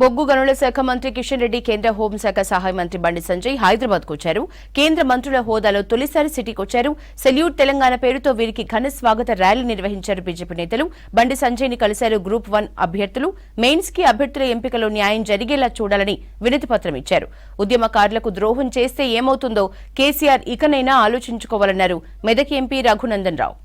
బొగ్గు గనుల శాఖ మంత్రి కిషన్ రెడ్డి కేంద్ర హోంశాఖ సహాయ మంత్రి బండి సంజయ్ హైదరాబాద్కు వచ్చారు. కేంద్ర మంత్రుల హోదాలో తొలిసారి సిటీకి వచ్చారు. సెల్యూట్ తెలంగాణ పేరుతో వీరికి ఘన స్వాగత ర్యాలీ నిర్వహించారు బీజేపీ నేతలు. బండి సంజయ్ని కలిశారు గ్రూప్ వన్ అభ్యర్థులు. మెయిన్స్కి అభ్యర్థుల ఎంపికలో న్యాయం జరిగేలా చూడాలని వినతి పత్రం ఇచ్చారు. ఉద్యమకారులకు ద్రోహం చేస్తే ఏమవుతుందో కేసీఆర్ ఇకనైనా ఆలోచించుకోవాలన్నారు మెదక్ ఎంపీ రఘునందన్ రావు.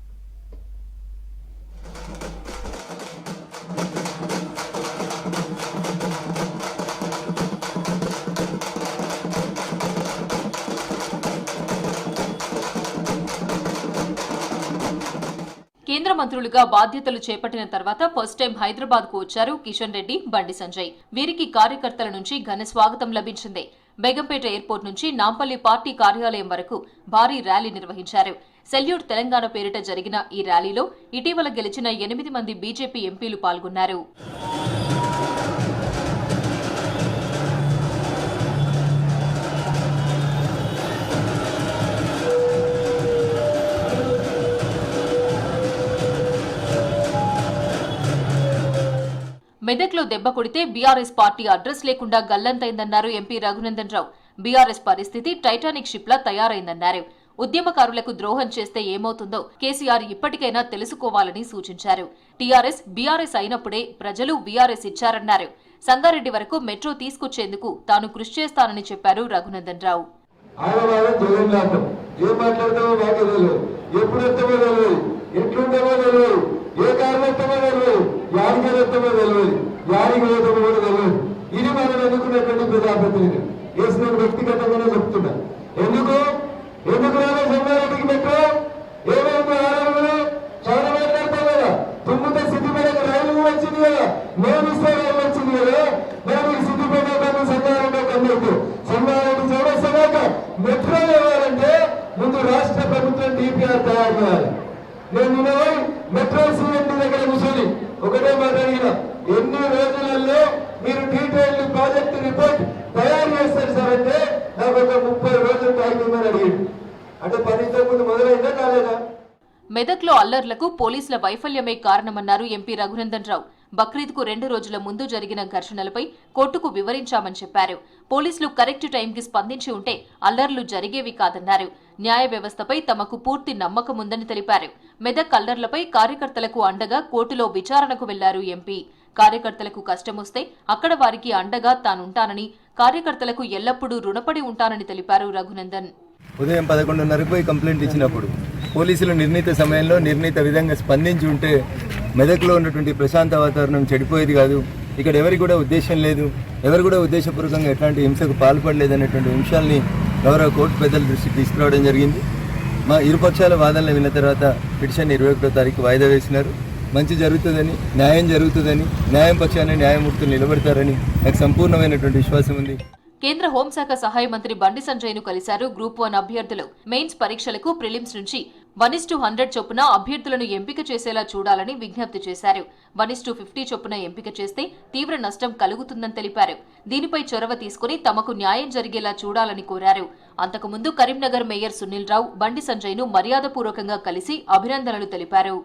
కేంద్ర మంత్రులుగా బాధ్యతలు చేపట్టిన తర్వాత ఫస్ట్ టైం హైదరాబాద్కు వచ్చారు కిషన్ రెడ్డి బండి సంజయ్. వీరికి కార్యకర్తల నుంచి ఘన స్వాగతం లభించింది. బేగంపేట ఎయిర్పోర్ట్ నుంచి నాంపల్లి పార్టీ కార్యాలయం వరకు భారీ ర్యాలీ నిర్వహించారు. సెల్యూట్ తెలంగాణ పేరిట జరిగిన ఈ ర్యాలీలో ఇటీవల గెలిచిన ఎనిమిది మంది బీజేపీ ఎంపీలు పాల్గొన్నారు. మెదక్లో దెబ్బ కొడితే బీఆర్ఎస్ పార్టీ అడ్రస్ లేకుండా గల్లంతైందన్నారు ఎంపీ రఘునందన్ రావు. బీఆర్ఎస్ పరిస్థితి టైటానిక్ షిప్లా తయారైందన్నారు. ఉద్యమకారులకు ద్రోహం చేస్తే ఏమవుతుందో కేసీఆర్ ఇప్పటికైనా తెలుసుకోవాలని సూచించారు. టీఆర్ఎస్ బీఆర్ఎస్ అయినప్పుడే ప్రజలు బీఆర్ఎస్ ఇచ్చారన్నారు. సంగారెడ్డి వరకు మెట్రో తీసుకొచ్చేందుకు తాను కృషి చేస్తానని చెప్పారు రఘునందన్ రావు. ఎప్పుడు ఏ కారణం తెలియదు. యాడికి వెళ్తామో తెలియదు యాడికి పోతామో కూడా తెలియదు ఇది మనం ఎన్నుకున్నటువంటి ప్రజాప్రతినిధి వేసిన వ్యక్తిగతంగానే చెప్తున్నా ఎందుకు ఎందుకు రాలే సంగారెడ్డికి మెట్రో ఏమైంది ఆరోగ్యం చాలా మాట్లాడతాం కదా తుమ్ముతే సిద్ధిపేట రైలు వచ్చింది కదా మేము ఇస్తే రైలు వచ్చింది కదా మేము ఈ సిద్ధిపేట కన్నా సంగారెడ్డి కన్నట్టు సంగారెడ్డి చౌరస్తదాకా మెట్రో ఇవ్వాలంటే ముందు రాష్ట్ర ప్రభుత్వం డిపిఆర్ తయారు చేయాలి నేను మెట్రో సిఎండి దగ్గర కూర్చొని ఒకటే మాట అడిగిన ఎన్ని రోజులలో మీరు డీటెయిల్ ప్రాజెక్ట్ రిపోర్ట్ తయారు చేస్తారు సార్ అంటే నాకు ఒక ముప్పై రోజులు టైం ఇవ్వమని అడిగింది అంటే పని ఇంతకు ముందు మొదలైందా కాలేదా? మెదక్లో అల్లర్లకు పోలీసుల వైఫల్యమే కారణమన్నారు ఎంపీ రఘునందన్ రావు. బక్రీద్కు రెండు రోజుల ముందు జరిగిన ఘర్షణలపై కోర్టుకు వివరించామని చెప్పారు. పోలీసులు కరెక్ట్ టైంకి స్పందించి ఉంటే అల్లర్లు జరిగేవి కాదన్నారు. న్యాయ వ్యవస్థపై తమకు పూర్తి నమ్మకం ఉందని తెలిపారు. మెదక్ అల్లర్లపై కార్యకర్తలకు అండగా కోర్టులో విచారణకు వెళ్ళారు ఎంపీ. కార్యకర్తలకు కష్టమొస్తే అక్కడ వారికి అండగా తానుంటానని కార్యకర్తలకు ఎల్లప్పుడూ రుణపడి ఉంటానని తెలిపారు రఘునందన్. ఉదయం పదకొండున్నరకు పోయి కంప్లైంట్ ఇచ్చినప్పుడు పోలీసులు నిర్ణీత సమయంలో నిర్ణీత విధంగా స్పందించి ఉంటే మెదక్లో ఉన్నటువంటి ప్రశాంత వాతావరణం చెడిపోయేది కాదు. ఇక్కడ ఎవరికి కూడా ఉద్దేశం లేదు. ఎవరు కూడా ఉద్దేశపూర్వకంగా ఎట్లాంటి హింసకు పాల్పడలేదు అన్నటువంటి అంశాలని గౌరవ కోర్టు పెద్దల దృష్టికి తీసుకురావడం జరిగింది. మా ఇరుపక్షాల వాదనలు విన్న తర్వాత పిటిషన్ ఇరవై ఒకటో తారీఖు వాయిదా వేసినారు. మంచి జరుగుతుందని న్యాయం జరుగుతుందని న్యాయం పక్షాన్ని న్యాయమూర్తులు నిలబెడతారని నాకు సంపూర్ణమైనటువంటి విశ్వాసం ఉంది. కేంద్ర హోంశాఖ సహాయ మంత్రి బండి సంజయ్ను కలిశారు గ్రూప్ వన్ అభ్యర్థులు. మెయిన్స్ పరీక్షలకు ప్రిలిమ్స్ నుంచి వన్ ఇస్ హండ్రెడ్ చొప్పున అభ్యర్థులను ఎంపిక చేసేలా చూడాలని విజ్ఞప్తి చేశారు. వన్ ఇస్ ఫిఫ్టీ చొప్పున ఎంపిక చేస్తే తీవ్ర నష్టం కలుగుతుందని తెలిపారు. దీనిపై చొరవ తీసుకుని తమకు న్యాయం జరిగేలా చూడాలని కోరారు. అంతకుముందు కరీంనగర్ మేయర్ సునీల్ రావు బండి సంజయ్ను మర్యాదపూర్వకంగా కలిసి అభినందనలు తెలిపారు.